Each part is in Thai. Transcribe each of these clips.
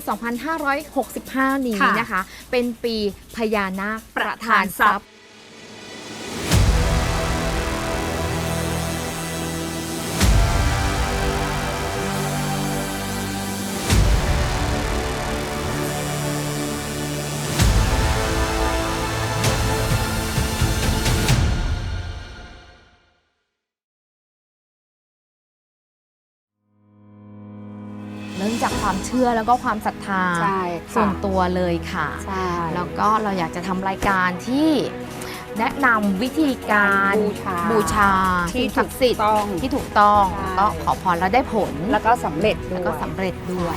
2565 นี้ค่ะนะคะ เป็นปีพญานาคประธานประธานทรัทรัพพย์ ความเชื่อแล้วก็ความศรัทธาใช่ส่วนค่ะตัวเลยค่ะ ใช่แล้วก็เราอยากจะทำรายการที่แนะนำวิธีการบูชาบูชาที่สิ่งศักดิ์สิทธิ์ถูกต้องที่ถูกต้องใช่ก็ขอพรแล้วได้ผลแล้วก็สำเร็จด้แล้ววยก็สำเร็จด้วย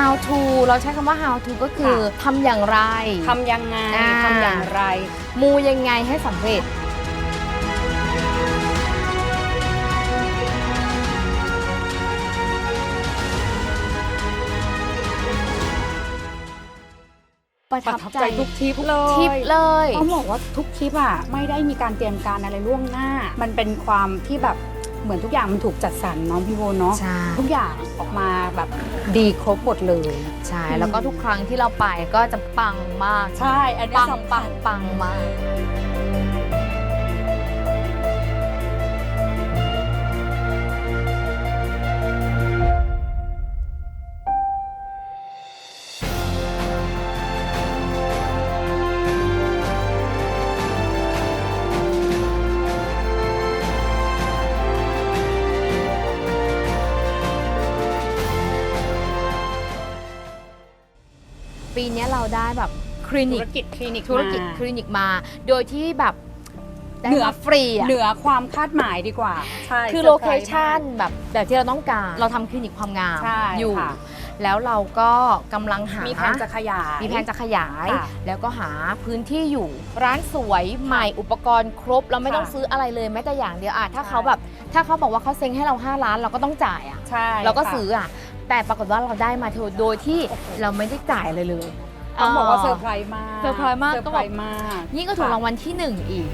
how to เราใช้คำว่า how to ก็คือทำอย่างไร ทำยังไงอ่า ทำอย่างไร มูยังไงให้สำเร็จ ประประทับทับใจใจทุกทริปเลย ทิปเลย ต้องบอกว่าทุกทริปอะไม่ได้มีการเตรียมการอะไรล่วงหน้า มันเป็นความที่แบบ เหมือนทุกอย่างมันถูกจัดสรรเน้องพี่โบเนาะใช่ ทุกอย่างออกมาแบบดีครบหมดเลย ใช่ แล้วก็ทุกครั้งที่เราไปก็จะปังมาก ใช่ อันนี้ปังสำปัคังญปังมาก ปีเนี้ยเราได้แบบคลินิธุกรกิจคลินิกธุรกิจมา คลินิกมา โดยที่แบบได้เหนือ มาฟรีอะเหนือความคาดหมายดีกว่า ใช่คือซโลร์ไพเครส์ชันมากแบบแบบที่เราต้องการ เราทำคลินิกความงามใช่อยู่ ค่ะ แล้วเราก็กำลังหามีมีแผนจะขยายมีแผนจะขยาย ค่ะแล้วก็หาพื้นที่อยู่ ร้านสวยใหม่อุปกรณ์ครบ เราไม่ค่ะต้องซื้ออะไรเลยแม้แต่อย่างเดียวอะถ้าใช่ เขาแบบ ถ้าเขาบอกว่าเขาเซ็งให้เรา5ล้านเราก็ต้องจ่ายอะ ใช่เราก็ค่ะ ซื้ออะ แต่ปรากฏว่าเราได้มาโดยที่เราไม่ได้จ่ายเลยเลยต้องบอกว่าเซอร์ไพรส์มากเซอร์ไพรส์มากเซอร์ไพรส์มากยิ่งก็ถูกรางวัลที่หนึ่งอีก